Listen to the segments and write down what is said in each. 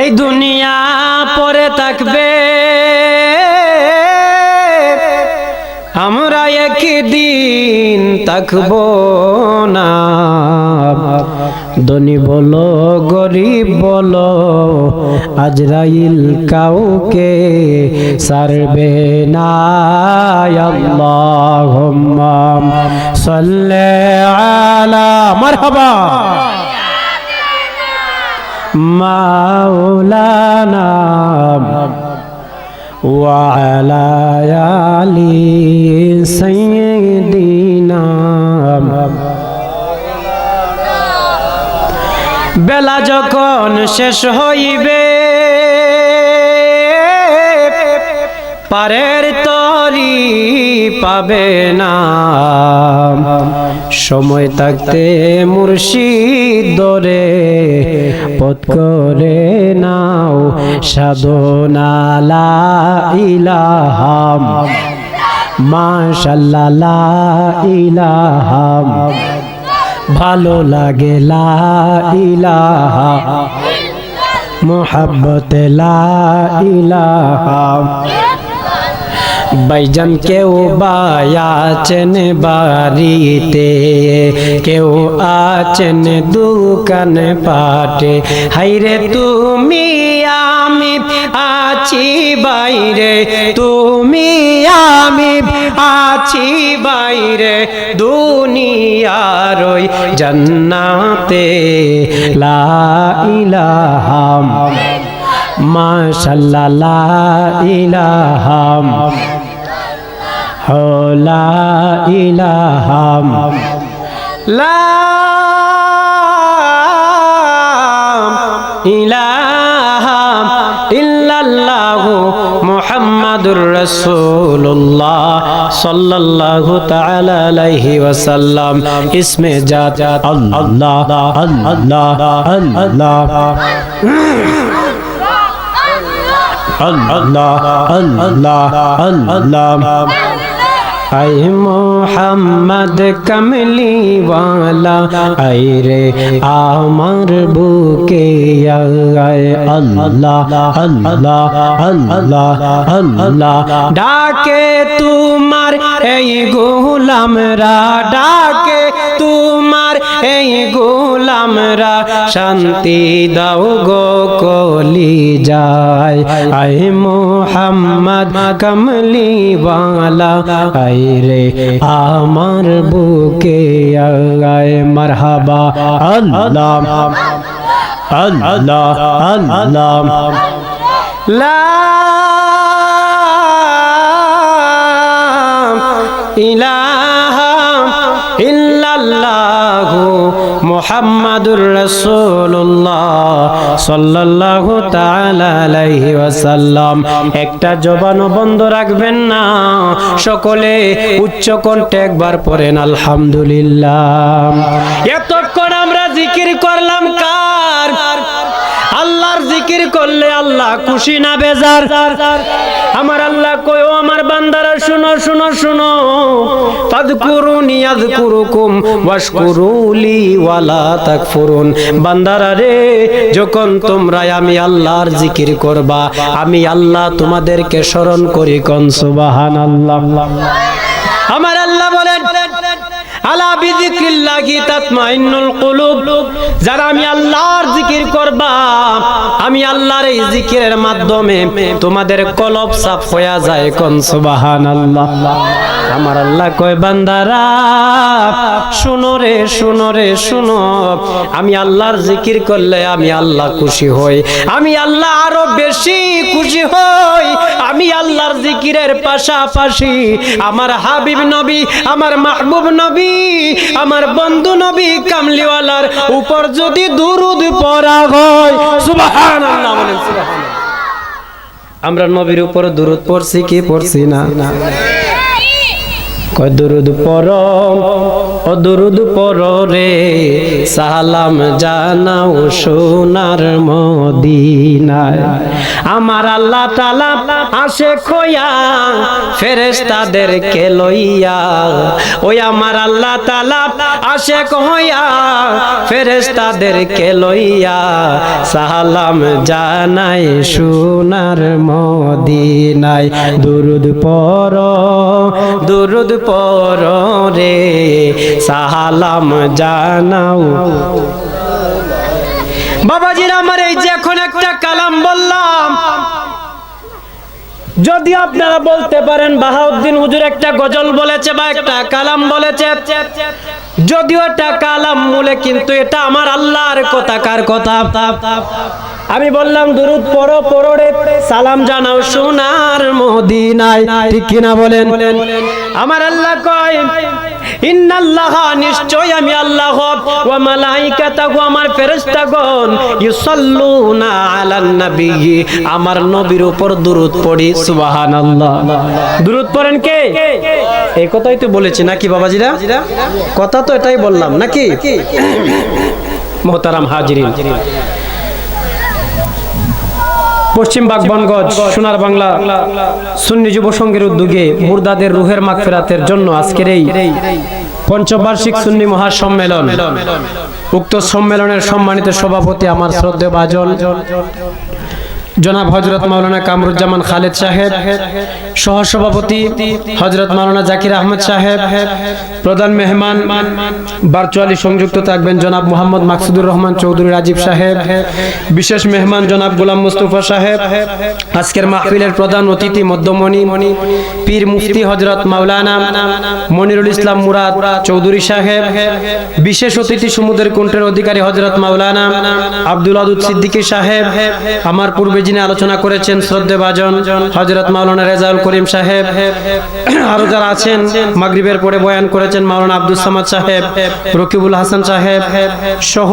এই দুনিয়া পরে থাকবে। আমরা একদিন থাকব না। ধনী বলো গরিব বলো আজরাইল কাউকে সারবে না। আল্লাহুম্মা সাল্লি আলা মারহাবা। মাওলানা وعلى آل سيدنا বেলা যখন শেষ হইবে পারের তরি পাবে না। সময় থাকতে মুর্শিদ দরে পথ করে নাও, সাধনা লা ইলাহাম মাশাল্লাহ ইলাহাম ভালো লাগে লা ইলাহা। মোহাব্বত লা ইলাহা। বাইজান কেউ বায়াছেন বাড়িতে, কেউ আছেন দোকান পাটে। হাইরে তুমি আমি আছি বাইরে। তুমি আমি আছি বাইরে। দুনিয়ার ওই জান্নাতে লা ইলাহাম মাশাল্লাহ লা ইলাহাম লা ইলাহাম লা ইলাহাম ইল্লাল্লাহু মুহাম্মাদুর রাসূলুল্লাহ সাল্লাল্লাহু তাআলা আলাইহি ওয়াসাল্লাম। ইসমে জাত আল্লাহ আল্লাহ আল্লাহ আল্লাহ আল্লাহ আল্লাহ। আই মোহাম্মদ কমলি ওয়ালা আই রে আমার বুকে আয় আল্লাহ আল্লাহ আল্লাহ আল্লাহ। ডাকে তোমার এই গোলামরা, ডাকে তোমার এই গোলামরা, শান্তি দাও গো কলি যায়। আই মোহাম্মদ কমলি ওয়ালা আই রে আমার বুকে আয় মারহাবা আল্লাহ আল্লাহ আল্লাহ। লা ইলাহা ইল্লাল্লাহু মুহাম্মাদুর রাসূলুল্লাহ সাল্লাল্লাহু তাআলা আলাইহি ওয়াসাল্লাম। একটা জবানও বন্ধ রাখবেন না। সকলে উচ্চ কণ্ঠে একবার পড়েন, আলহামদুলিল্লাহ। এতক্ষণ আমরা জিকির করলাম কার? আল্লাহর জিকির করলে আল্লাহ খুশি না বেজার? আমার আল্লাহ কয়ও আমার বান্দারা, শুনো শুনো শুনো। ফাদকুরুনি আযকুরুকুম ওয়াশকুরুলি ওয়ালা তাকফুরুন। বান্দারা রে, যখন তোমরা আমি আল্লাহর জিকির করবা, আমি আল্লাহ তোমাদেরকে স্মরণ করি কোন, সুবহানাল্লাহ। আমার আল্লাহ বলেন আলা বিযিক্রিল্লাহি তাতমাইন্নুল কুলুব। যারা আমি আল্লাহর জিকির করবা, আমি আল্লাহর এই জিকিরের মাধ্যমে তোমাদের কলব সাফ হয়ে যায় কোন সুবহানাল্লাহ। আমার আল্লাহ কয়, বান্দারা, শুনো রে শুনো রে, শুনো। আমি আল্লাহর জিকির করলে আমি আল্লাহ খুশি হই। আমি আল্লাহ আরও বেশি খুশি হই। আমি আল্লাহর জিকিরের পাশাপাশি আমার হাবিব নবী, আমার মাহবুব নবী আমার বন্ধু নবী কামলিওয়ালার উপর যদি দুরুদ পড়া হয়, সুবহানাল্লাহ আমরা নবীর উপর দুরুদ পড়ছি কি পড়ছি না? কয় দুরুদ পর ও দুরুদ পর রে। সালাম জানাও সোনার মদিনায়। আমার আল্লাহ তালা আসে খোয়া, ফেরেশতাদেরকে লইয়া। ওই আমার আল্লাহ তালা আসে কহইয়া ফেরেশতাদেরকে লইয়া। সালাম জানাই সোনার মদিনায়। দুরুদ পর দুরুদ পর রে, সালাম জানাও। বাবাজির আমার এই যে এখন একটা কালাম বললাম। যদি আপনারা বলতে পারেন, বাহাউদ্দিন হুজুর একটা গজল বলেছে বা একটা কালাম বলেছে। যদিও এটা কালাম মূলে কিন্তু এটা আমার আল্লাহর কথা, কার কথা? আমি বললাম, দুরুদ পড়ো পড়ো রে। সালাম জানাও সোনার মদিনায়। ঠিক কিনা বলেন? আমার আল্লাহ কয়, ইন্নাল্লাহ আমি আল্লাহ আমার আমার নবীর উপর দুরূদ পড়ি, সুবহানাল্লাহ। দুরূদ পড়েন কে? এই কথাই তো বলেছি নাকি বাবাজিরা? কথা তো এটাই বললাম, নাকি? মোহতারাম হাজিরিন। পশ্চিম বাগবনগঞ্জ সোনার বাংলা, সুন্নি যুব সংঘের উদ্যোগে মুর্দাদের রুহের মাগফিরাতের জন্য আজকের এই পঞ্চবার্ষিক সুন্নি মহাসম্মেলন। উক্ত সম্মেলনের সম্মানিত সভাপতি আমার শ্রদ্ধেয় বাজন জনাব হজরত মাওলানা কামরুজ্জামান খালেদ সাহেব, সহসভাপতি হজরত মাওলানা জাকির আহমদ সাহেব, প্রধান মেহমান ভার্চুয়ালি সংযুক্ত থাকবেন জনাব মোহাম্মদ মাকসুদুর রহমান চৌধুরী রাজীব সাহেব, বিশেষ মেহমান জনাব গোলাম মুস্তফা সাহেব, আজকের মাহফিলের প্রধান অতিথি মধ্যমণি, পীর মুফতি হজরত মাওলানা মনিরুল ইসলাম মুরাদ চৌধুরী সাহেব, বিশেষ অতিথি সমুদ্রের কুণ্ঠের অধিকারী হজরত মাওলানা আব্দুল আদুদ সিদ্দিকী সাহেব, আমার পূর্বে যিনি আলোচনা করেছেন শ্রদ্ধে বাজন হজরত মাওলানা রেজাউল করিম সাহেব, আরও যারা আছেন, মাগরিবের পরে বয়ান করেছেন মাওলানা আব্দুল সামাদ সাহেব, রকিবুল হাসান সাহেব সহ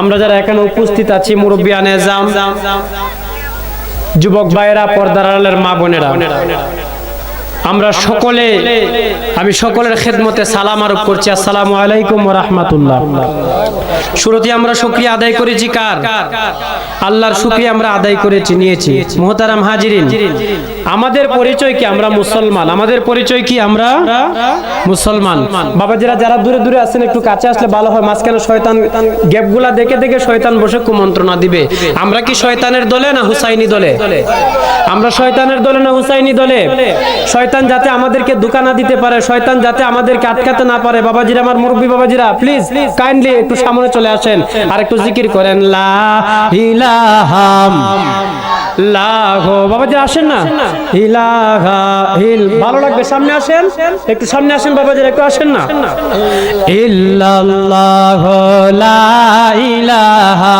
আমরা যারা এখানে উপস্থিত আছি, মুরব্বী আনেজাম যুবক ভাইয়েরা, পর্দার মা বোনেরা আমরা সকলে আমি সকলের খেদমতে সালাম আরোপ করছি। আসসালামু আলাইকুম রহমাতুল্লাহ। শুরুতে আমরা শুক্রিয়া আদায় করেছি কার? আল্লাহর শুক্রিয়া আমরা আদায় করেছি নিয়েছি। মোহতারাম হাজিরিন আমাদের পরিচয় কি? আমরা মুসলমান। আমাদের পরিচয় কি? আমরা মুসলমান। বাবাজিরা যারা দূরে দূরে আছেন একটু কাছে আসলে ভালো হয়। মাঝখানে শয়তান গ্যাপগুলা দেখে দেখে শয়তান বসে কুমন্ত্রণা দিবে। আমরা কি শয়তানের দলে না হুসাইনি দলে? আমরা শয়তানের দলে না হুসাইনি দলে? শয়তান যাতে আমাদেরকে দোকা না দিতে পারে, শয়তান যাতে আমাদেরকে আটকাতে না পারে। বাবাজিরা, আমার মুরব্বী বাবাজিরা প্লিজ কাইন্ডলি একটু সামনে চলে আসেন আর একটু জিকির করেন। লা ইলাহাম লাহো বাবাজি আসেন না? ইলাহা হিল ভালো লাগবে, সামনে আসেন? একটু সামনে আসেন বাবাজি একটু আসেন না? ইল্লাল্লাহ, লা ইলাহা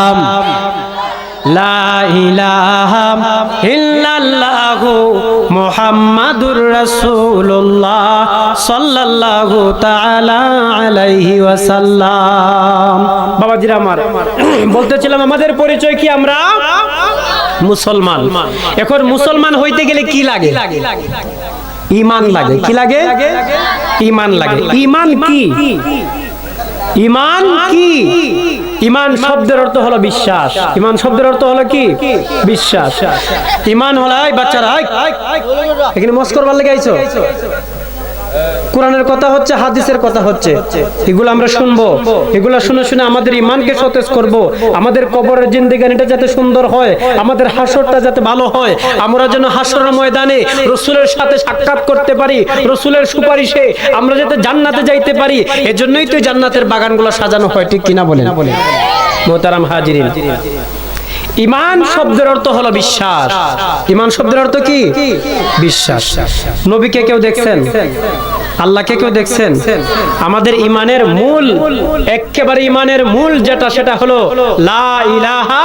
মুহাম্মাদুর রাসূলুল্লাহ সাল্লাল্লাহু তাআলা আলাইহি ওয়াসাল্লাম। বাবাজিরা আমার, বলতেছিলাম, আমাদের পরিচয় কি আমরা? মুসলমান। এখন মুসলমান হইতে গেলে কি লাগে? ইমান লাগে। কি লাগে? ইমান লাগে। ইমান কি? ইমান কি? ইমান শব্দের অর্থ হলো বিশ্বাস। ইমান শব্দের অর্থ হলো কি? বিশ্বাস। ইমান হলো বাচ্চারা এখানে মস্কর করবার লেগে আইছো কোরআনের কথা হচ্ছে, হাদিসের কথা হচ্ছে। এগুলো আমরা শুনব। এগুলো শুনে শুনে আমাদের ইমানকে সতেজ করব। আমাদের কবরের জিন্দিগানিটা যাতে সুন্দর হয়, আমাদের হাসরটা যাতে ভালো হয়, আমরা যেন হাসরের ময়দানে রসুলের সাথে সাক্ষাৎ করতে পারি, রসুলের সুপারিশে আমরা যাতে জান্নাতে যাইতে পারি, এজন্যই তো জান্নাতের বাগানগুলো সাজানো হয়, ঠিক কিনা বলেন? মোহতারাম হাজিরিন। ইমান শব্দের অর্থ হলো বিশ্বাস। ইমান শব্দের অর্থ কি? বিশ্বাস। নবীকে কেউ দেখছেন? আল্লাহকে কেউ দেখছেন? আমাদের ইমানের মূল, একেবারে ইমানের মূল যেটা, সেটা হলো লা ইলাহা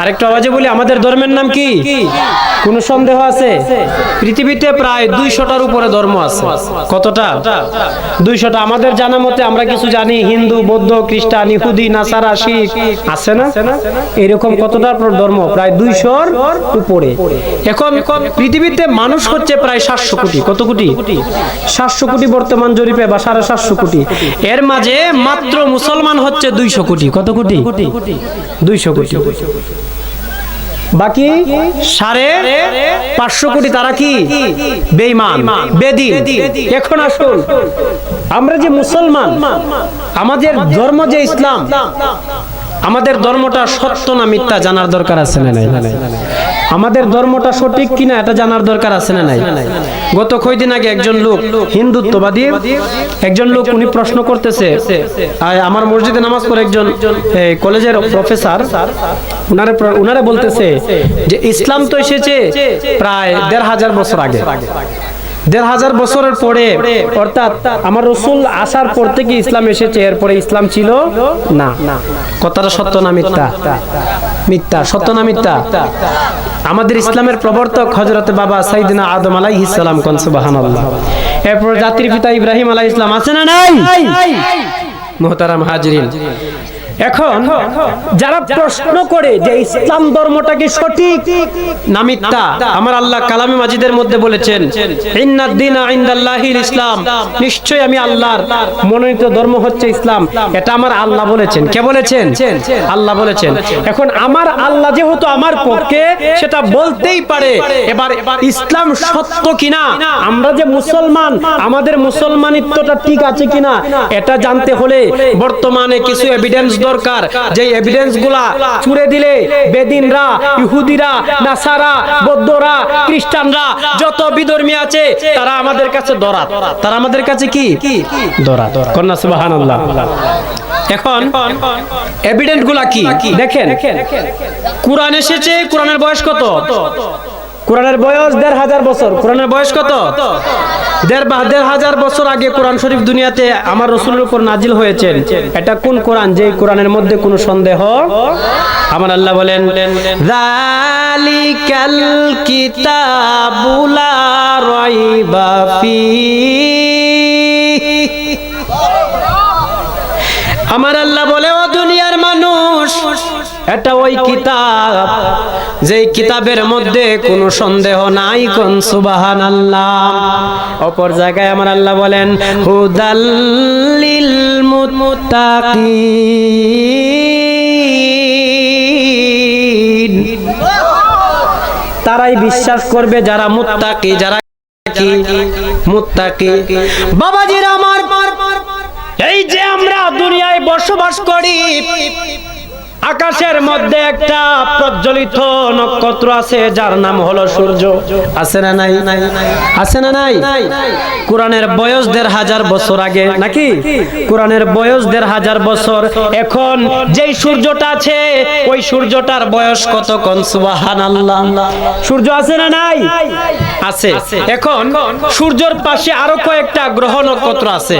আরেকটু আওয়াজে বলি, আমাদের ধর্মের নাম কি? কোনো সন্দেহ আছে? পৃথিবীতে প্রায় দুইশোটার উপরে ধর্ম আছে। কতটা? দুইশোটা। আমাদের জানা মতে আমরা কিছু জানি, হিন্দু, বৌদ্ধ, খ্রিস্টান, ইহুদি, নাসারা, শিখ, আছে না? এরকম কতটা ধর্ম? প্রায় দুইশোর উপরে। এখন পৃথিবীতে মানুষ হচ্ছে প্রায় সাতশো কোটি। কত কোটি? সাতশো কোটি বর্তমান জরিপে বা সাড়ে সাতশো কোটি। এর মাঝে মাত্র মুসলমান হচ্ছে দুইশো কোটি। কত কোটি? দুইশো কোটি। বাকি সাড়ে পাঁচশো কোটি তারা কি? বেইমান বেদিন। এখন আসুন, আমরা যে মুসলমান, আমাদের ধর্ম যে ইসলাম, আমাদের ধর্মটা সত্য না মিথ্যা জানার দরকার আছে না নাই? আমাদের ধর্মটা সঠিক কিনা এটা জানার দরকার আছে না নাই? গত কয়দিন আগে একজন লোক হিন্দুত্ববাদী, একজন লোক উনি প্রশ্ন করতেছে আমার মসজিদে নামাজ পড়ে একজন কলেজের প্রফেসর, উনারে উনারে বলতেছে যে, ইসলাম তো এসেছে প্রায় দেড় হাজার বছর আগে। দেড় হাজার বছরের পরে, অর্থাৎ আমার রসুল আসার পর থেকে ইসলাম এসেছে, এরপরে ইসলাম ছিল না। কথাটা সত্য না মিথ্যা? মিথ্যা, সত্য না মিথ্যা? আমাদের ইসলামের প্রবর্তক হজরত বাবা সাইদিনা আদম আলাই ইসলাম কনসুবাহান এরপর জাতির পিতা ইব্রাহিম আলাই ইসলাম আছে না নাই? মোহতারাম হাজরিন। এখন যারা প্রশ্ন করে যে ইসলাম ধর্মটা কি সঠিক না মিথ্যা, আমার আল্লাহ কালামে মাজিদের মধ্যে বলেছেন ইন্নাদ্দিনা ইনদাল্লাহিল ইসলাম। নিশ্চয় আমি আল্লাহর মনোনীত ধর্ম হচ্ছে ইসলাম। এটা আমার আল্লাহ বলেছেন। কে বলেছেন? আল্লাহ বলেছেন। এখন আমার আল্লাহ যেহেতু আমার পক্ষে, সেটা বলতেই পারে। এবার ইসলাম সত্য কিনা? আমরা যে মুসলমান, আমাদের মুসলমানিত্বটা ঠিক আছে কিনা? এটা জানতে হলে বর্তমানে কিছু এভিডেন্স দরকার। যে এভিডেন্সগুলা ছুড়ে দিলে বেদিনরা, ইহুদিরা, নাসারা, বৌদ্ধরা, খ্রিস্টানরা, যত বিধর্মী আছে, তারা আমাদের কাছে দরাত। তারা আমাদের কাছে কি? দরাত। কন্যা, সুবহানাল্লাহ। এখন এভিডেন্টগুলা কি? দেখেন। কোরআন এসেছে, কোরআনের বয়স কত? কোরআনের বয়স দেড় হাজার বছর। কোরআনের বয়স কত? দেড় বা দেড় হাজার বছর আগে কোরআন শরীফ দুনিয়াতে আমার রসুলের উপর নাজিল হয়েছেন। এটা কোন কোরআন? যে কোরআনের মধ্যে কোনো সন্দেহ? আমার আল্লাহ বলেন কিতাবুলা রাইবা ফিহি আমার আল্লাহ বলে, ও দুনিয়ার মানুষ, এটা ওই কিতাব যেই কিতাবের মধ্যে কোনো সন্দেহ নাই, কোন সুবাহান আল্লাহ অপর জায়গায় আমার আল্লাহ বলেন হুদাল্লিল তারাই বিশ্বাস করবে যারা মুত্তাকি, যারা কি মুত্তাকি। বাবাজিরা আমার, এই যে আমরা দুনিয়ায় বসবাস করি আকাশের মধ্যে একটা প্রজ্বলিত নক্ষত্র আছে, যার নাম হলো সূর্য। আছে না নাই? আছে না নাই? কোরআনের বয়স দেড় হাজার বছর আগে, নাকি? কোরআনের বয়স দেড় হাজার বছর। এখন যেই সূর্যটা আছে, ওই সূর্যটার বয়স কত কোন? সুবাহান আল্লাহ সূর্য আছে না নাই? আছে। এখন সূর্যের পাশে আরও কয়েকটা গ্রহ নক্ষত্র আছে।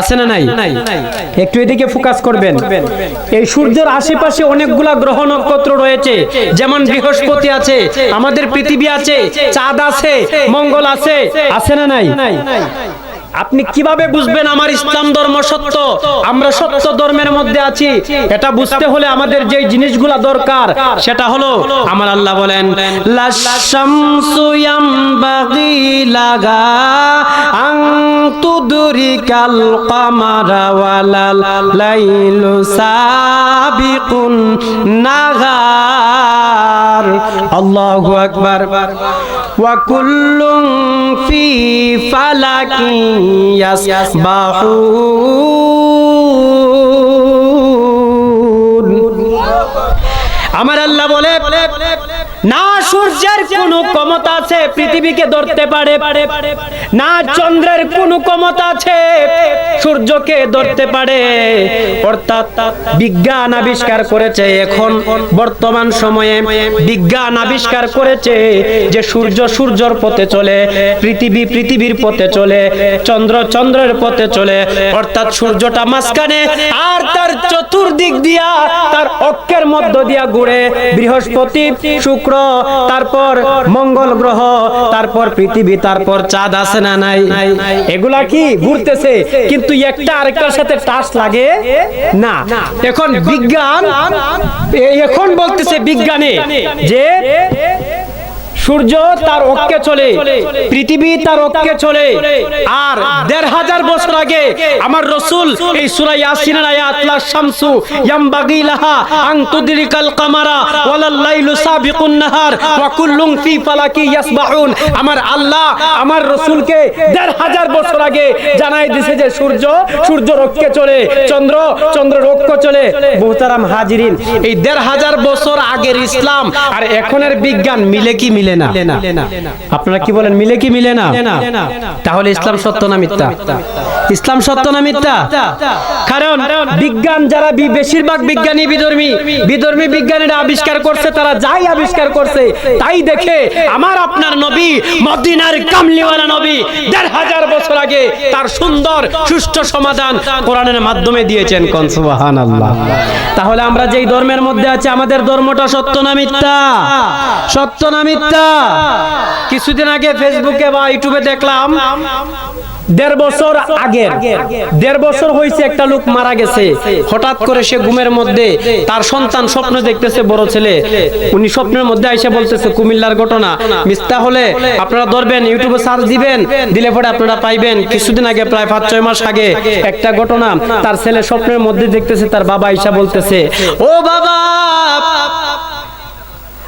আছে না নাই? একটু এদিকে ফোকাস করবেন। এই সূর্যের আশেপাশে অনেকগুলা গ্রহ নক্ষত্র রয়েছে। যেমন বৃহস্পতি আছে, আমাদের পৃথিবী আছে, চাঁদ আছে, মঙ্গল আছে আছে না নাই? আপনি কীভাবে বুঝবেন আমার ইসলাম ধর্ম সত্য? আমরা সত্য ধর্মের মধ্যে আছি। এটা বুঝতে হলে আমাদের যে জিনিসগুলা দরকার, সেটা হলো, আমার আল্লাহ বলেন লাগা সাবিকুন নাগার আল্লাহু আকবার। ওয়া কুল্লুম ফি ফালাকি ইয়াসবাহুন আমার আল্লাহ বলে সূর্যের কোনো ক্ষমতা আছে, পৃথিবীকে ধরতে পারে। না, চন্দ্রের কোনো ক্ষমতা আছে, সূর্যকে ধরতে পারে। অর্থাৎ বিজ্ঞান আবিষ্কার করেছে এখন, বর্তমান সময়ে বিজ্ঞান আবিষ্কার করেছে যে সূর্য সূর্যর পথে চলে, পৃথিবী পৃথিবীর পথে চলে, চন্দ্র চন্দ্রের পথে চলে। অর্থাৎ সূর্যটা মাঝখানে আর তার চতুর্দিক দিয়া, তার অক্ষের মধ্য দিয়া ঘুরে বৃহস্পতি, শুক্র তারপর মঙ্গল গ্রহ, তারপর পৃথিবী, তারপর চাঁদ আছে না নাই? এগুলা কি ঘুরতেছে? কিন্তু একটা আরেকটার সাথে টাচ লাগে না। এখন বিজ্ঞান এখন বলতেছে বিজ্ঞানে যে সূর্য তার অক্ষে চলে পৃথিবী তার অক্ষে চলে। আর দেড় হাজার বছর আগে আমার রসুল এই সূরা ইয়াসিনের আয়াত লা শামসু ইয়ামবাগি লাহা আন তুদরিকাল কামারা ওয়ালাল লাইলু সাবিকুন নাহার ওয়া কুল্লুম ফি ফালাকি ইয়াসবাহুন। আমার আল্লাহ আমার রসুলকে দেড় হাজার বছর আগে জানাই দিয়েছে যে সূর্য সূর্য রক্ষে চলে চন্দ্র চন্দ্র রক্ষ চলে। মোহতারাম হাজিরিন এই দেড় হাজার বছর আগের ইসলাম আর এখনের বিজ্ঞান মিলে কি মিলে না। আপনারা কি বলেন মিলে কি মিলে না? তাহলে ইসলাম সত্য না মিথ্যা। ইসলাম সত্য না মিথ্যা? কারণ বিজ্ঞান যারা বেশিরভাগ বিজ্ঞানী বিধর্মী বিধর্মী বিজ্ঞানীরা আবিষ্কার করছে, তারা যাই আবিষ্কার করছে, তাই দেখে আমার আপনার নবী, মদিনার কামলিওয়ালা নবী, দেড় হাজার বছর আগে তার সুন্দর, সুষ্ঠু সমাধান কোরআনের মাধ্যমে দিয়েছেন কোন? সুবহানাল্লাহ। তাহলে আমরা যেই ধর্মের মধ্যে আছি, আমাদের ধর্মটা সত্য না মিথ্যা? সত্য না মিথ্যা? কিছুদিন আগে ফেসবুকে বা ইউটিউবে দেখলাম দেড় বছর আগে দেড় বছর হয়েছে একটা লোক মারা গেছে। হঠাৎ করে সে ঘুমের মধ্যে তার সন্তান স্বপ্ন দেখতেছে, বড় ছেলে। উনি স্বপ্নের মধ্যে এসে বলতেছে, কুমিল্লার ঘটনা। মিথ্যা হলে আপনারা ধরবেন, ইউটিউবে সার্চ দিবেন, দিলে পরে আপনারা পাইবেন। কিছুদিন আগে প্রায় পাঁচ, ছয় মাস আগে একটা ঘটনা। তার ছেলে স্বপ্নের মধ্যে দেখতেছে, তার বাবা ঈশা বলতেছে, ও বাবা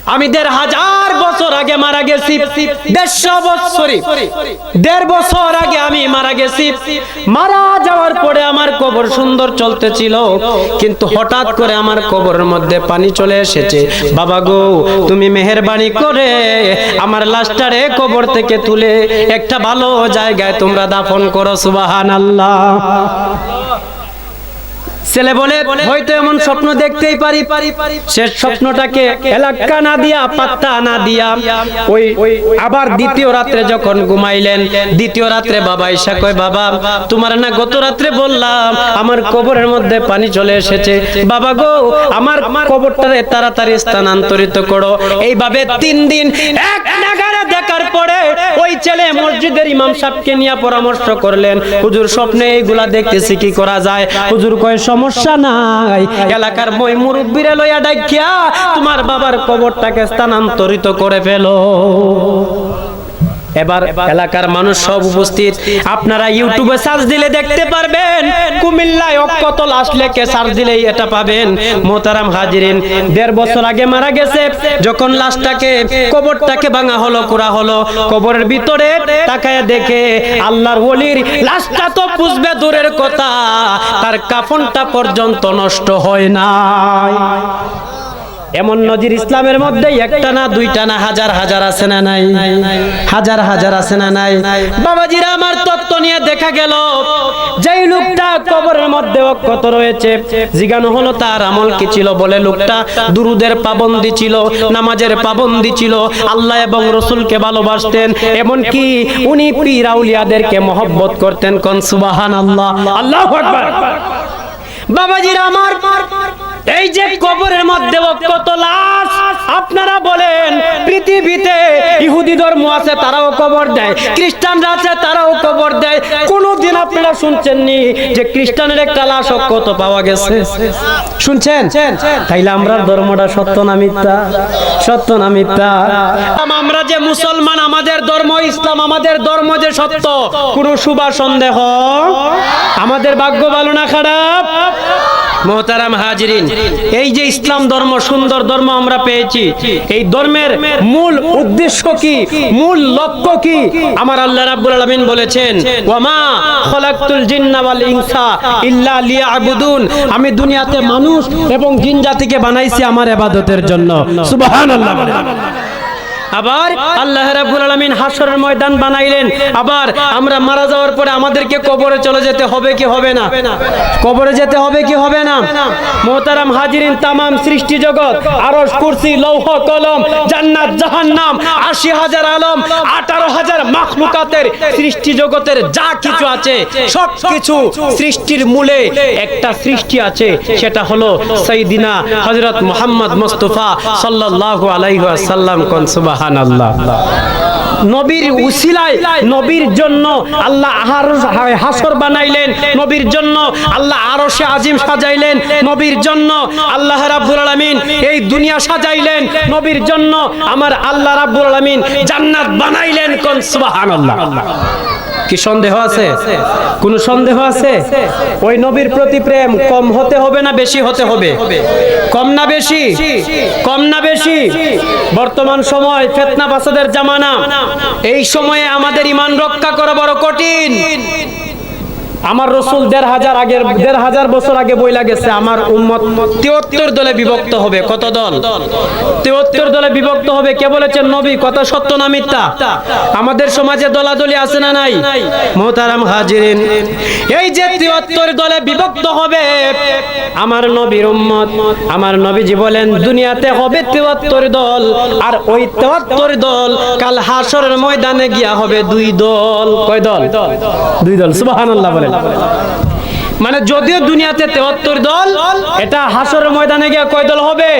আমি দেড় হাজার বছর আগে মারা গেছি। দেড়শো বছরে দেড় বছর আগে আমি মারা গেছি। মারা যাওয়ার পরে আমার কবর সুন্দর চলতেছিল। কিন্তু হঠাৎ করে আমার কবরের মধ্যে পানি চলে এসেছে। বাবা গো, তুমি মেহেরবানি করে আমার লাশটারে কবর থেকে তুলে একটা ভালো জায়গায় তোমরা দাফন করো সুবাহান আল্লাহ ছেলে বলে, হয়তো এমন স্বপ্ন দেখতেই পারি। সে স্বপ্নটাকে এলাকা না দিয়া, পাত্তা না দিয়া, ওই আবার দ্বিতীয় রাত্রে যখন ঘুমাইলেন, দ্বিতীয় রাত্রে বাবা ঈশা কয়, বাবা, তোমার না গত রাত্রে বললাম, আমার কবরের মধ্যে পানি চলে এসেছে। বাবা গো, আমার কবরটারে তাড়াতাড়ি স্থানান্তরিত করো। এইভাবে তিন দিন, এক নাগারে দেখার পরে ওই ছেলে মসজিদের ইমাম সাহেবকে নিয়ে পরামর্শ করলেন। হুজুর, স্বপ্নে এইগুলা দেখতেছি, কি করা যায়? হুজুর কয় সমস্যা নাই। এলাকার মই মুরব্বীরে লইয়া ডাকিয়া তোমার বাবার কবরটাকে স্থানান্তরিত করে ফেলো। এবার এলাকার মানুষ সব উপস্থিত। আপনারা ইউটিউবে সার্চ দিলে দেখতে পারবেন, কুমিল্লায় অক্ষত লাশ লেখে সার্চ দিলেই এটা পাবেন। মোতারাম হাজিরিন, দেড় বছর আগে মারা গেছে, যখন লাশটাকে, কবরটাকে ভাঙা হলো কুড়া হলো, কবরের ভিতরে তাকায় দেখে আল্লাহর ওলির লাশটা তো পুষবে দূরের কথা, তার কাফনটা পর্যন্ত নষ্ট হয় নাই। এমন নজির ইসলামের মধ্যে একটা না, দুইটা না, হাজার হাজার আছে না নাই? হাজার হাজার আছে না নাই? বাবাজিরা আমার তত্ত্ব নিয়ে দেখা গেল, যেই লোকটা কবরের মধ্যে অক্ষত রয়েছে জিজ্ঞানো হলো তার আমল কি ছিল বলে লোকটা? দুরুদের পাবন্দি ছিল, নামাজের পাবন্দি ছিল, আল্লাহ এবং রসুলকে ভালোবাসতেন এমন কি উনি পীর আউলিয়াদেরকে মহব্বত করতেন, কোন সুবাহান আল্লাহ আল্লাহ বাবাজিরা আমার এই যে কবরের মধ্যে কত লাশ, আপনারা বলেন, পৃথিবীতে ইহুদি ধর্ম আছে, তারাও কবর দেয়, খ্রিস্টানরা আছে, তারাও কবর দেয়। কোনদিন আপনারা শুনছেন শুনছেননি যে খ্রিস্টানের একটা লাশ কত পাওয়া গেছে? শুনছেন? তাইলে আমরা ধর্মটা সত্য না মিথ্যা? সত্য না মিথ্যা? আমরা যে মুসলমান, আমাদের ধর্ম ইসলাম, আমাদের ধর্ম যে সত্য, কোন শুভা সন্দেহ আমাদের ভাগ্য ভালো না খারাপ? মোহতারাম হাজিরিন, এই যে ইসলাম ধর্ম, সুন্দর ধর্ম আমরা পেয়েছি, এই ধর্মের মূল উদ্দেশ্য কি, মূল লক্ষ্য কি? আমার আল্লাহ রাব্বুল আলামিন বলেছেন, ওয়ামা খলাকতুল জিন্না ওয়াল ইনসা ইল্লা লিয়াবুদুন। আমি দুনিয়াতে মানুষ এবং জিন জাতিকে বানাইছি আমার ইবাদতের জন্য। সুবহানাল্লাহ। আবার আল্লাহ রাব্বুল আলামিন হাসরের ময়দান বানাইলেন। আবার আমরা মারা যাওয়ার পরে আমাদেরকে কবরে চলে যেতে হবে কি হবে না? কবরে যেতে হবে কি হবে না? মোহতারাম হাজিরিন তামাম সৃষ্টি জগৎ, আরশ কুরসি, লৌহ কলম, জান্নাত, জাহান্নাম, আশি হাজার আলম, আঠারো হাজার মাখলুকাতের সৃষ্টি জগতের যা কিছু আছে সব কিছু সৃষ্টির মূলে একটা সৃষ্টি আছে। সেটা হলো সাইদিনা হযরত মুহাম্মদ মুস্তাফা সাল্লাল্লাহু আলাইহি ওয়াসাল্লাম কোন সুবহানাল্লাহ। নবীর উসিলায় নবীর জন্য আল্লাহ আহার হাসর বানাইলেন। নবীর জন্য আল্লাহ আরও সে আজিম সাজাইলেন। নবীর জন্য আল্লাহ রাব্বুল আলামিন এই দুনিয়া সাজাইলেন। নবীর জন্য আমার আল্লাহ রাব্বুল আলামিন জান্নাত বানাইলেন কোন? সুবহানাল্লাহ। কি সন্দেহ আছে? কোন সন্দেহ আছে? ওই নবীর প্রতি প্রেম কম হতে হবে না বেশি হতে হবে? কম না বেশি? কম না বেশি? বর্তমান সময় ফেতনা বাসাদের জামানা। এই সময়ে আমাদের ইমান রক্ষা করা বড় কঠিন। আমার রসুল দেড় হাজার আগের দেড় হাজার বছর আগে বই লাগেছে আমার উম্মত তিহত্তর দলে বিভক্ত হবে। কত দল? তিহত্তর দলে বিভক্ত হবে। কে বলেছেন, নবী? কথা সত্য না মিথ্যা? আমাদের সমাজে দলাদলি আছে না নাই? মোহতারাম হাজিরিন, এই যে তিহত্তর দলে বিভক্ত হবে, আমার নবীর উম্মত, আমার নবীজি বলেন, দুনিয়াতে হবে তিহত্তর দল, আর ওই তিহত্তর দল কাল হাসরের ময়দানে গিয়া হবে দুই দল। কয় দল? দুই দল। সুবহানাল্লাহ বলেন। মানে যদিও দুনিয়াতে তেহত্তর দল, এটা হাসরের ময়দানে গিয়ে কয় দল হবে?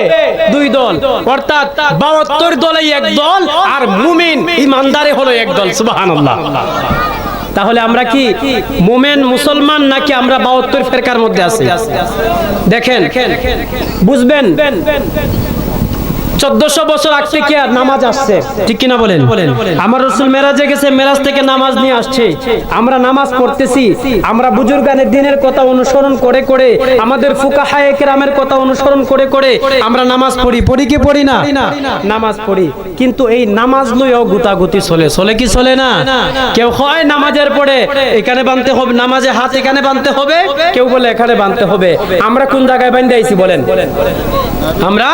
দুই দল। অর্থাৎ বাহাত্তর দলেই এক দল আর মুমিন ইমানদারে হলো এক দল, সুবহানাল্লাহ। তাহলে আমরা কি মোমেন, মুসলমান নাকি আমরা বাহাত্তর ফেরকার মধ্যে আছি? দেখেন, বুঝবেন চোদ্দশো বছর আগ থেকে নামাজ আসছে। ঠিক কিনা বলেন? আমার রসুল মেরাজে গেছে মেরাজ থেকে নামাজ নিয়ে আসছে। আমরা নামাজ পড়তেছি। আমরা বুজুর্গানের দিনের কথা অনুসরণ করে করে আমাদের ফুকা হায়ে কেরামের কথা অনুসরণ করে করে আমরা নামাজ পড়ি। পড়ি কি পড়ি না? নামাজ পড়ি। কিন্তু এই নামাজ লইও গুতাগুতি চলে। চলে কি চলে না? কেউ হয় নামাজের পরে এখানে বানতে হবে নামাজে হাত এখানে বানতে হবে কেউ বলে এখানে বানতে হবে। আমরা কোন জায়গায় বান্ধে আইছি বলেন? আমরা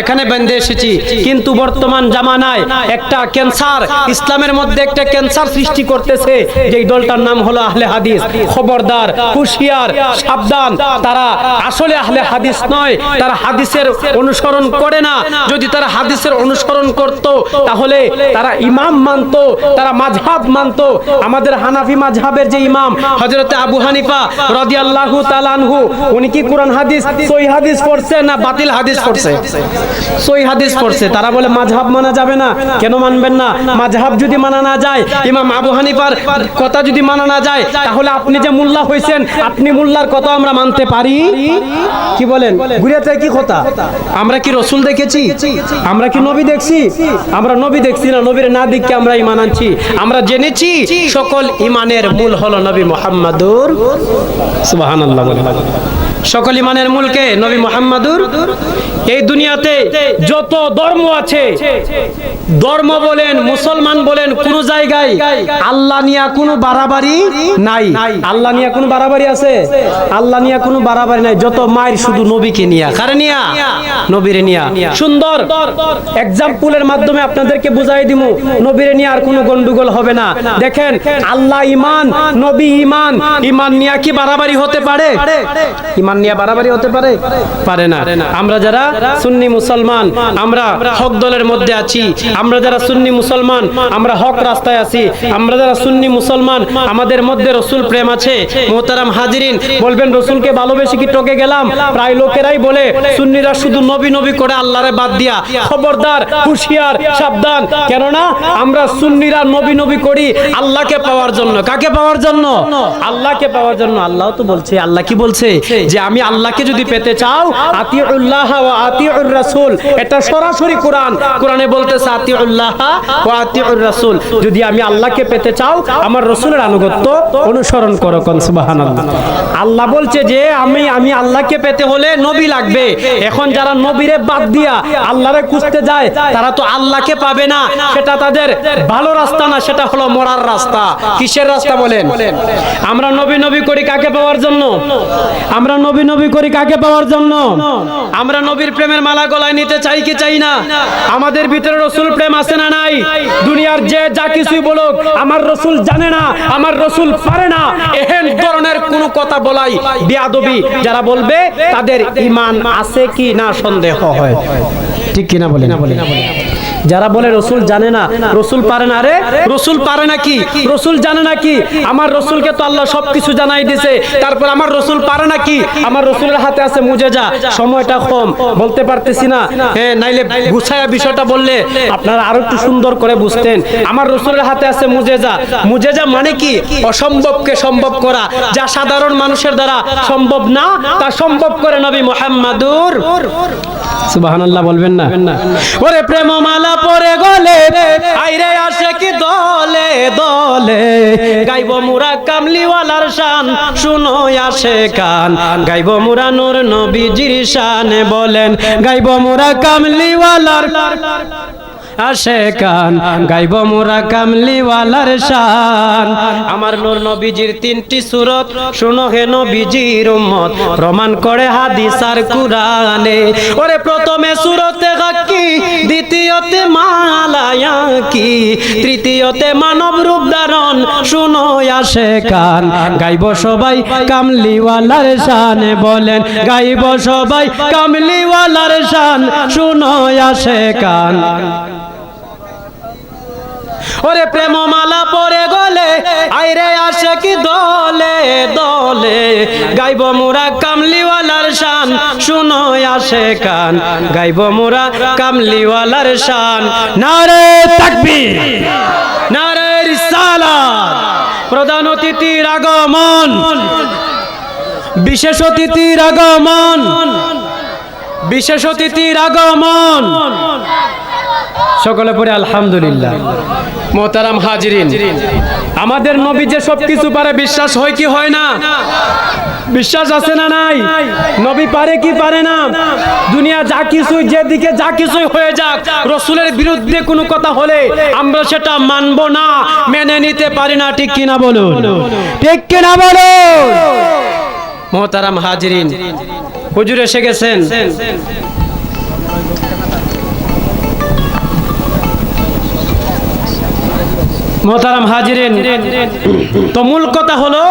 এখানে বেঁধে এসেছি। কিন্তু বর্তমান জামানায় একটা ক্যান্সার, ইসলামের মধ্যে একটা ক্যান্সার সৃষ্টি করতেছে। যেই দলটার নাম হলো আহলে হাদিস। খবরদার, হুশিয়ার, সাবধান। তারা আসলে আহলে হাদিস নয়। তারা হাদিসের অনুসরণ করে না। যদি তারা হাদিসের অনুসরণ করত, তাহলে তারা ইমাম মানতো, তারা মাঝহাব মানতো। আমাদের হানাফি মাঝহাবের যে ইমাম, হযরতে আবু হানিফা রাদিয়াল্লাহু তাআলা আনহু, উনি কি কোরআন হাদিস, সহি হাদিস পড়ছে না বাতিল হাদিস পড়ছে? সহি হাদিস পড়ছে তারা বলে মাঝহাব মানা যাবে না। কেন মানবেন না? মাঝহাব যদি মানা না যায় ইমাম আবু হানিফার কথা যদি মানা না যায় তাহলে আপনি যে মোল্লা হইছেন আপনি মোল্লার কথা আমরা মানতে পারি? কি বলেন? ঘুরিয়াতে কি কথা? আমরা কি রসুল দেখেছি? আমরা কি নবী দেখছি? আমরা নবী দেখছি না নবীর না দিককে আমরা ইমান আনছি। আমরা জেনেছি সকল ইমানের মূল হলো নবী মোহাম্মদুর সুবহানাল্লাহ বলে। সকল ইমানের মূলকে নবী মোহাম্মদুর এই দুনিয়াতে যত ধর্ম আছে ধর্ম বলেন মুসলমান বলেন কোন জায়গায় আল্লাহ নিয়া কোনো বাড়াবাড়ি নাই। আল্লাহ নিয়া কোনো বাড়াবাড়ি আছে? আল্লাহ নিয়া কোনো বাড়াবাড়ি নাই যত মায়ের শুধু নবীকে নিয়া। কারে নিয়া? নবীরে নিয়া। সুন্দর। এক্সাম্পলের মাধ্যমে আপনাদেরকে বুঝাই দিমু নবীরে নিয়ে আর কোনো গন্ডগোল হবে না। দেখেন আল্লাহ ইমান নবী ইমান। ইমান নিয়া কি বাড়াবাড়ি হতে পারে। ইমান নিয়ে বাড়াবাড়ি হতে পারে? পারে না। আমরা যারা সুন্নি মুসলমান, আমরা হক দলের মধ্যে আছি, আমরা যারা সুন্নি মুসলমান, আমরা হক রাস্তায় আছি, আমরা যারা সুন্নি মুসলমান, আমাদের মধ্যে রসুল প্রেম আছে। মোহতারাম হাজিরিন বলবেন, রসুলকে ভালোবেসে কি টকে গেলাম? প্রায় লোকেরাই বলে, সুন্নিরা শুধু নবী নবী করে আল্লাহরে বাদ দিয়া খবরদার, হুশিয়ার, সাবধান। কেননা আমরা সুন্নিরা নবী নবী করি আল্লাহকে পাওয়ার জন্য। কাকে পাওয়ার জন্য? আল্লাহকে পাওয়ার জন্য। আল্লাহ তো বলছে, আল্লাহ কি বলছে? যে আমি আল্লাহকে যদি পেতে চাও, আতিউল্লাহ ওয়া আতিউর রাসূল এটা সরাসরি বলতেছে আতিউল্লাহ ওয়া আতিউর রাসূল যদি আমি আল্লাহকে পেতে চাও, আমার আনুগত্য অনুসরণ করো কোন, সুবহানাল্লাহ। আল্লাহ বলছে যে, আমি আমি আল্লাহকে পেতে হলে নবী লাগবে। এখন যারা নবীরে বাদ দিয়া আল্লাহরে খুঁজতে যায়, তারা তো আল্লাহকে পাবে না। সেটা তাদের ভালো রাস্তা না, সেটা হলো মরার রাস্তা। কিসের রাস্তা বলেন? আমরা নবী নবী করি কাকে পাওয়ার জন্য? আমরা নবী নবী করি কাকে পাওয়ার জন্য? আমরা নবীর প্রেমের মালা গলায় নিতে চাই কি চাই না? আমাদের ভিতরে রসুল প্রেম আছে না নাই? দুনিয়ার যে যা কিছুই বলুক, আমার রসুল জানে না, আমার রসুল পারে না। এহেন ধরনের কোনো কথা বলাই বিয়াদবি যারা বলবে তাদের ইমান আছে কি না সন্দেহ হয়। ঠিক কিনা বলি না বলি যারা বলে রসুল জানে না, রসুল পারে না রে রসুল পারে না কি রসুল জানে না কি আমার রসুলকে তো আল্লাহ সবকিছু জানাই দিছে। তারপর আমার রসুল পারে না কি আমার রসুলের হাতে আছে মুজেজা সময়টা কম। বলতে পারতেছি না। হ্যাঁ নাইলে গুছায়া বিষয়টা বললে আপনারা আরও একটু সুন্দর করে বুঝতেন। আমার রসুলের হাতে আছে মুজেজা মুজেজা মানে কি? অসম্ভবকে সম্ভব করা। যা সাধারণ মানুষের দ্বারা সম্ভব না, তা সম্ভব করে নবী মোহাম্মদুর। সুবহানাল্লাহ বলবেন না? ওরে প্রেম মালা পরে গলে, আইরে আসে কি দলে দলে? গাইব মুরা কামলিওয়ালার শান, শুনো আসে কান। গাইব মুরা নূর নবীজির শানে বলেন, গাইব মুরা কামলিওয়ালার আসে কান। গাইব মোরা কামলিওয়ালার শান। আমার নূর নবীজির তিনটি সুরত, শুনো হে নবীজির উম্মত। প্রমাণ করে হাদিস আর কুরআনে। ওরে প্রথমে সুরতে গাকি দ্বিতীয়তে মালায়া কি তৃতীয়তে মানব রূপ ধারণ, শুনো আসে কান। গাইব সবাই কামলিওয়ালার শানে, বলেন গাইব সবাই কামলিওয়ালার শান, শুনো আসে কান। ওরে প্রেম মালা পরে গলে, আইরে আসে কি দলে দলে গাইব মুরা কামলিওয়ালার শান। শুনো আসে কান। গাইব মুরা কামলিওয়ালার শান। নারে তাকবীর, নারে রিসালাত। প্রধান অতিথির আগমন, বিশেষ অতিথির আগমন, বিশেষ অতিথির আগমন। সকলে পরে আলহামদুলিল্লাহ। মোহতারাম হাজিরিন। আমাদের নবী যে সব কিছু পারে বিশ্বাস হয় কি হয় না? বিশ্বাস আছে না নাই? নবী পারে কি পারে না? দুনিয়া যা কিছুই যেদিকে যা কিছুই হয়ে যাক রসুলের বিরুদ্ধে কোনো কথা হলে আমরা সেটা মানবো না মেনে নিতে পারি না ঠিক কিনা বলুন? ঠিক কিনা বলুন? মোহতারাম হাজিরিন। হুজুর এসে গেছেন? মোহতারাম হাজিরেন, তো মূল কথা হলো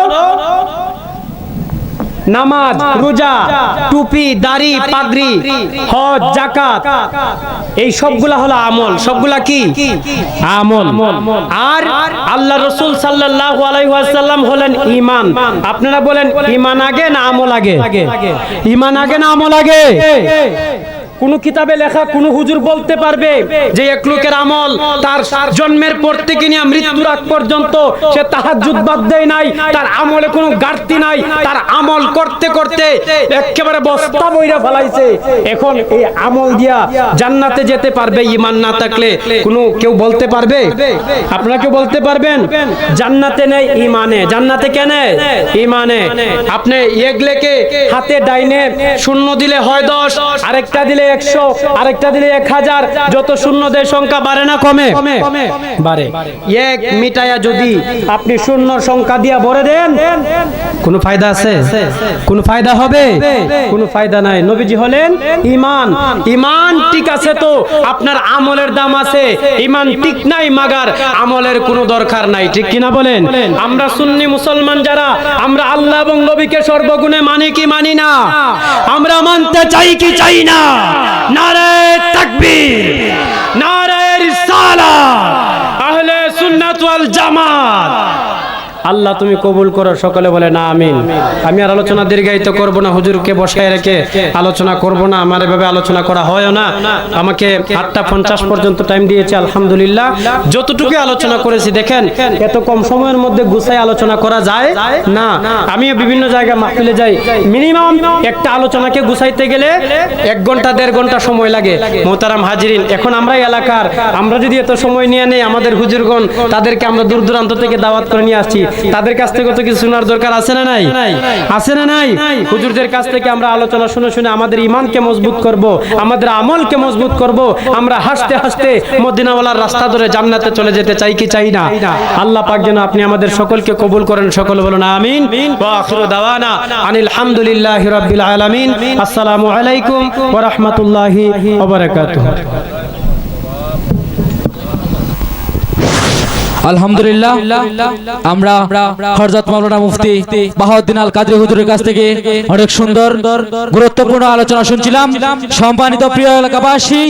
নামাজ, রোজা, টুপি, দাড়ি, পাগড়ি, হজ জাকাত এই সবগুলা হলো আমল। সবগুলা কি? আমল। আর আল্লাহ রসুল সাল্লাল্লাহু আলাইহি ওয়াসাল্লাম হলেন ইমান আপনারা বলেন ইমান আগে না আমল আগে? ইমান আগে না আমল আগে? কোন কিতাবে লেখা কোন হুজুর বলতে পারবে যে এক লোকের আমল তার জন্মের পর থেকে নিয়ে মৃত্যুর আগ পর্যন্ত সে তাহাজ্জুদ বাদ দেয় নাই, তার আমলে কোনো ঘাটতি নাই, তার আমল করতে করতে একেবারে বস্তা বইরা ফেলাইছে। এখন এই আমল দিয়া জান্নাতে যেতে পারবে, ঈমান না থাকলে কোনো কেউ বলতে পারবে? আপনারা কেউ বলতে পারবেন? জান্নাতে নেই, ঈমানে। জান্নাতে কেন? ঈমানে। আপনি এগলেকে হাতে ডাইনে শূন্য দিলে হয় দশ, আরেকটা দিলে একশো আরেকটা দিলে এক হাজার। যত শূন্যদের সংখ্যা বাড়ে না কমে? বাড়ে। এক মিটায়া যদি আপনি শূন্য সংখ্যা দিয়া ভরে দেন কোনো ফায়দা আছে? কোনো ফায়দা হবে? কোনো ফায়দা নাই। নবীজি হলেন ইমান। ইমান ঠিক আছে তো আপনার আমলের দাম আছে। ইমান ঠিক নাই মাগার আমলের কোনো দরকার নাই। ঠিক কিনা বলেন? আমরা সুন্নি মুসলমান যারা আমরা আল্লাহ এবং নবীকে সর্বগুণে মানি কি মানি না? আমরা মানতে চাই কি চাই না? নারে তাকবীর নারায় রিসালা আহলে সুন্নাত ওয়াল জামাত। আল্লাহ তুমি কবুল করো। সকলে বলে না, আমিন। আমি আর আলোচনা দীর্ঘায়িত করব না। হুজুরকে বসায় রেখে আলোচনা করব না। আমার এভাবে আলোচনা করা হয়ও না। আমাকে আটটা পঞ্চাশ পর্যন্ত টাইম দিয়েছে, আলহামদুলিল্লাহ। যতটুকু আলোচনা করেছি, দেখেন, এত কম সময়ের মধ্যে গুছাই আলোচনা করা যায় না। আমিও বিভিন্ন জায়গায় মাহফিলে যাই। মিনিমাম একটা আলোচনাকে গুছাইতে গেলে এক ঘণ্টা, দেড় ঘণ্টা সময় লাগে। মোতারাম হাজিরিন, এখন আমরা এলাকার। আমরা যদি এত সময় নিয়ে নেই, আমাদের হুজুরগণ তাদেরকে আমরা দূর দূরান্ত থেকে দাওয়াত করে নিয়ে আসছি। তাদের কাছ থেকে তো কিছু শোনার দরকার আছে না নাই? আছে না নাই? হুজুরদের কাছ থেকে আমরা আলোচনা শুনে শুনে আমাদের ইমানকে মজবুত করব, আমাদের আমলকে মজবুত করব, আমরা হাসতে হাসতে মদিনাওয়ালার রাস্তা ধরে জান্নাতে চলে যেতে চাই কি চাই না? আল্লাহ পাক যেন আপনি আমাদের সকলকে কবুল করেন, সকল বলুন আমিন। ওয়া আখিরু দাওয়ানা আনিল হামদুলিল্লাহি রাব্বিল আলামিন। আসসালামু আলাইকুম ওয়া রাহমাতুল্লাহি ওয়া বারাকাতুহু। আলহামদুলিল্লাহ, আমরা হরজত মাওলানা মুফতি বাহাউদ্দিন আল কাদের হুজুরের কাছ থেকে অনেক সুন্দর, গুরুত্বপূর্ণ আলোচনা শুনছিলাম। সম্মানিত প্রিয় এলাকাবাসী